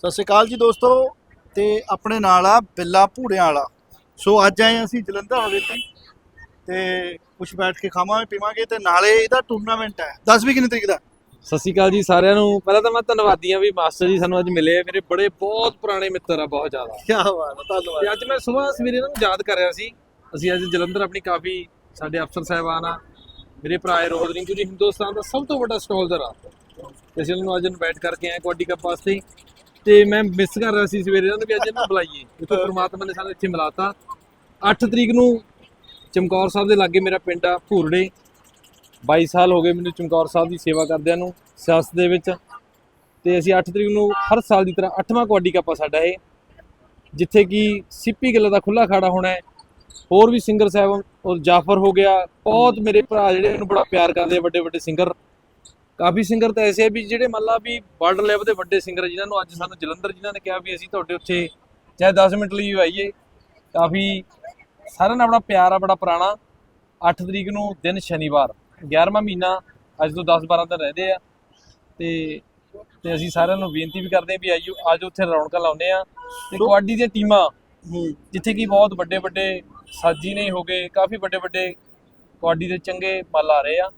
ਸਤਿ ਸ਼੍ਰੀ ਅਕਾਲ ਜੀ ਦੋਸਤੋ ਤੇ ਆਪਣੇ ਨਾਲ ਆ ਬਿੱਲਾ ਭੂੜਿਆਂ ਵਾਲਾ। ਸੋ ਅੱਜ ਆਏ ਅਸੀਂ ਜਲੰਧਰ ਹਵੇਲੀ ਤੇ ਕੁਝ ਬੈਠ ਕੇ ਖਾਵਾਂਗੇ ਪੀਵਾਂਗੇ ਤੇ ਨਾਲੇ ਇਹਦਾ ਟੂਰਨਾਮੈਂਟ ਹੈ। 10 ਵੀ ਕਿੰਨੀ ਤਰੀਕ ਦਾ? ਸਤਿ ਸ਼੍ਰੀ ਅਕਾਲ ਜੀ ਸਾਰਿਆਂ ਨੂੰ। ਪਹਿਲਾਂ ਤਾਂ ਮੈਂ ਧੰਨਵਾਦੀ ਹਾਂ ਵੀ ਮਾਸਟਰ ਜੀ ਸਾਨੂੰ ਅੱਜ ਮਿਲੇ। ਮੇਰੇ ਬੜੇ ਬਹੁਤ ਪੁਰਾਣੇ ਮਿੱਤਰ ਆ ਬਹੁਤ ਜ਼ਿਆਦਾ। ਕੀ ਬਾਤ ਹੈ ਧੰਨਵਾਦ। ਤੇ ਅੱਜ ਮੈਂ ਸਵੇਰ ਸਵੇਰੇ ਇਹਨਾਂ ਨੂੰ ਯਾਦ ਕਰ ਰਿਹਾ ਸੀ। ਅਸੀਂ ਅੱਜ ਜਲੰਧਰ ਆਪਣੀ ਕਾਫੀ ਸਾਡੇ ਅਫਸਰ ਸਾਹਿਬਾਨ ਆ ਮੇਰੇ ਭਰਾ ਰੋਹਤ ਰਿੰਕੂ ਜੀ ਹਿੰਦੁਸਤਾਨ ਦਾ ਸਭ ਤੋਂ ਵੱਡਾ ਸਟਾਲਰ ਆ। ਤੇ ਅਸੀਂ ਉਹਨਾਂ ਨੂੰ ਅੱਜ ਇਨਵਾਈਟ ਕਰਕੇ ਆਏ ਕਬੱਡੀ ਕੱਪ ਵਾਸਤੇ। ਤੇ ਮੈਂ ਮਿਸ ਕਰ ਰਿਹਾ ਸੀ ਸਵੇਰੇ ਇਹਨਾਂ ਨੂੰ ਵੀ ਅੱਜ ਇਹਨਾਂ ਬੁਲਾਈਏ। ਇੱਥੋਂ ਪ੍ਰਮਾਤਮਾ ਨੇ ਸਾਨੂੰ ਇੱਥੇ ਮਿਲਾਤਾ। 8 ਤਰੀਕ ਨੂੰ ਚਮਕੌਰ ਸਾਹਿਬ ਦੇ ਲਾਗੇ ਮੇਰਾ ਪਿੰਡ ਆ ਭੂਰੜੇ। 22 ਸਾਲ ਹੋ ਗਏ ਮੈਨੂੰ ਚਮਕੌਰ ਸਾਹਿਬ ਦੀ ਸੇਵਾ ਕਰਦਿਆਂ ਨੂੰ ਸਿਆਸਤ ਦੇ ਵਿੱਚ। ਤੇ ਅਸੀਂ 8 ਤਰੀਕ ਨੂੰ ਹਰ ਸਾਲ ਦੀ ਤਰ੍ਹਾਂ 8ਵਾਂ ਕਬੱਡੀ ਕੱਪ ਸਾਡਾ ਇਹ ਜਿੱਥੇ ਕਿ ਸਿੱਪੀ ਗਿੱਲ ਦਾ ਖੁੱਲਾ ਖਾੜਾ ਹੋਣਾ ਹੈ। ਹੋਰ ਵੀ ਸਿੰਗਰ ਸਾਹਿਬ ਔਰ ਜਾਫਰ ਹੋ ਗਿਆ ਬਹੁਤ ਮੇਰੇ ਭਰਾ ਜਿਹੜੇ ਮੈਨੂੰ ਬੜਾ ਪਿਆਰ ਕਰਦੇ ਆ ਵੱਡੇ ਵੱਡੇ ਸਿੰਗਰ ਕਾਫੀ ਸਿੰਗਰ ਤਾਂ ਐਸੇ ਆ ਵੀ ਜਿਹੜੇ ਮੰਨ ਲਾ ਵੀ ਵਰਲਡ ਲੈਵਲ ਦੇ ਵੱਡੇ ਸਿੰਗਰ ਜਿਨ੍ਹਾਂ ਨੂੰ ਅੱਜ ਸਾਨੂੰ ਜਲੰਧਰ ਜਿਨ੍ਹਾਂ ਨੇ ਕਿਹਾ ਵੀ ਅਸੀਂ ਤੁਹਾਡੇ ਉੱਥੇ ਚਾਹੇ 10 ਮਿੰਟ ਲਈ ਆਈਏ ਕਾਫੀ ਸਾਰਿਆਂ ਨਾਲ ਬੜਾ ਪਿਆਰ ਆ ਬੜਾ ਪੁਰਾਣਾ। 8 ਤਰੀਕ ਨੂੰ ਦਿਨ ਸ਼ਨੀਵਾਰ 11ਵਾਂ ਮਹੀਨਾ ਅੱਜ ਤੋਂ 10 12 ਦਿਨ ਰਹਿੰਦੇ ਆ। ਤੇ ਤੇ ਅਸੀਂ ਸਾਰਿਆਂ ਨੂੰ ਬੇਨਤੀ ਵੀ ਕਰਦੇ ਆ ਵੀ ਆਈਓ ਅੱਜ ਉੱਥੇ ਰੌਣਕਾਂ ਲਾਉਂਦੇ ਆ। ਤੇ ਕਬੱਡੀ ਦੀਆਂ ਟੀਮਾਂ ਜਿੱਥੇ ਕਿ ਬਹੁਤ ਵੱਡੇ ਵੱਡੇ ਸਾਜੀ ਨੇ ਹੋ ਗਏ ਕਾਫੀ ਵੱਡੇ ਵੱਡੇ ਕਬੱਡੀ ਦੇ ਚੰਗੇ ਮੱਲ ਆ ਰਹੇ ਆ।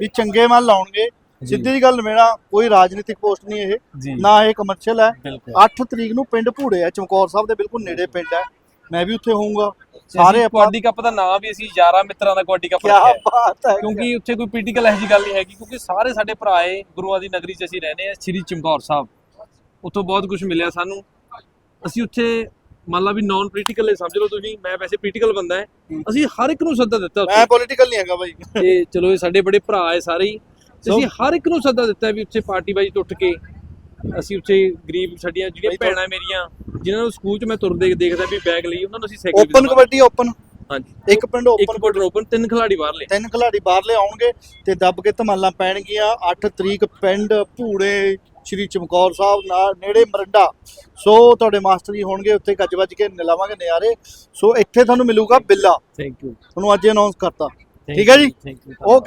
ਵੀ ਚੰਗੇ ਮਨ ਲਾਉਣਗੇ ਸਿੱਧੀ ਜੀ ਗੱਲ ਮੇਰਾ ਕੋਈ ਰਾਜਨੀਤਿਕ ਪੋਸਟ ਨਹੀਂ ਇਹ ਜੀ। ਨਾ ਇਹ ਕਮਰਸ਼ੀਅਲ ਹੈ। ਬਿਲਕੁਲ। 8 ਤਰੀਕ ਨੂੰ ਪਿੰਡ ਭੂੜੇ ਆ ਚਮਕੌਰ ਸਾਹਿਬ ਦੇ ਬਿਲਕੁਲ ਨੇੜੇ ਪਿੰਡ ਹੈ। ਮੈਂ ਵੀ ਉੱਥੇ ਹੋਊਂਗਾ। ਸਾਰੇ ਕਬੱਡੀ ਕੱਪ ਦਾ ਨਾਮ ਵੀ ਅਸੀਂ ਯਾਰਾਂ ਮਿੱਤਰਾਂ ਦਾ ਕਬੱਡੀ ਕੱਪ ਕੀ ਰੱਖਿਆ ਹੈ। ਬਾਤ ਹੈ। ਕਿਉਂਕਿ ਉੱਥੇ ਕੋਈ ਪੋਲੀਟੀਕਲ ਇਹੋ ਜਿਹੀ ਗੱਲ ਨਹੀਂ ਹੈਗੀ ਕਿਉਂਕਿ ਸਾਰੇ ਸਾਡੇ ਭਰਾ ਏ ਗੁਰੂਆਂ ਦੀ ਨਗਰੀ 'ਚ ਅਸੀਂ ਰਹਿੰਦੇ ਆ ਸ੍ਰੀ ਚਮਕੌਰ ਸਾਹਿਬ। ਉੱਥੋਂ ਬਹੁਤ ਕੁਝ ਮਿਲਿਆ ਸਾਨੂੰ। ਅਸੀਂ ਉੱਥੇ ਮੰਨ ਲਾ ਵੀ ਨਾਨ ਪੋਲੀਟੀਕਲ ਸਮਝ ਲਓ ਤੁਸੀਂ ਮੈਂ ਵੈਸੇ ਪੋਲੀਟੀਕਲ ਬੰਦਾ ਹੈ। ਅਸੀਂ ਹਰ ਇੱਕ ਨੂੰ ਸੱਦਾ ਦਿੱਤਾ ਮੈਂ ਪੋਲੀਟੀਕਲ ਨਹੀਂ ਹੈਗਾ ਬਾਈ। ਤੇ ਚਲੋ ਇਹ ਸਾਡੇ ਬੜੇ ਭਰਾ ਏ ਸਾਰੇ ਹੀ। ਅਸੀਂ ਹਰ ਇੱਕ ਨੂੰ ਸੱਦਾ ਦਿੱਤਾ ਵੀ ਉੱਥੇ ਪਾਰਟੀ ਵਾਈਜ਼ ਟੁੱਟ ਕੇ ਅਸੀਂ ਉੱਥੇ ਗਰੀਬ ਸਾਡੀਆਂ ਜਿਹੜੀਆਂ ਭੈਣਾਂ ਮੇਰੀਆਂ ਜਿਨ੍ਹਾਂ ਨੂੰ ਸਕੂਲ 'ਚ ਮੈਂ ਤੁਰਦੇ ਦੇਖਦਾ ਵੀ ਬੈਗ ਲਈ ਉਹਨਾਂ ਨੂੰ ਅਸੀਂ ਸਾਈਕਲ ਓਪਨ ਕਬੱਡੀ ਓਪਨ ਹਾਂਜੀ। ਇੱਕ ਪਿੰਡ ਇੱਕ ਓਪਨ ਕੁਆਟਰ ਓਪਨ ਤਿੰਨ ਖਿਲਾੜੀ ਬਾਹਰ ਲਏ। ਤਿੰਨ ਖਿਲਾੜੀ ਬਾਹਰਲੇ ਆਉਣਗੇ ਤੇ ਦੱਬ ਕੇ ਧਮਾਲਾਂ ਪੈਣਗੀਆਂ। 8 ਤਰੀਕ ਪਿੰਡ ਭੂੜੇ ਸ਼੍ਰੀ ਚਮਕੌਰ ਸਾਹਿਬ ਨਾਲ ਨੇੜੇ ਮਰੰਡਾ। ਸੋ ਤੁਹਾਡੇ ਮਾਸਟਰ ਜੀ ਹੋਣਗੇ ਉੱਥੇ ਗੱਜ ਵੱਜ ਕੇ ਨਿਲਾਵਾਂਗੇ ਨਿਆਰੇ। ਸੋ ਇੱਥੇ ਤੁਹਾਨੂੰ ਮਿਲੂਗਾ ਬਿੱਲਾ। ਥੈਂਕ ਯੂ ਤੁਹਾਨੂੰ ਅੱਜ ਅਨਾਉਂਸ ਕਰਤਾ। ਠੀਕ ਹੈ ਜੀ? Thank you okay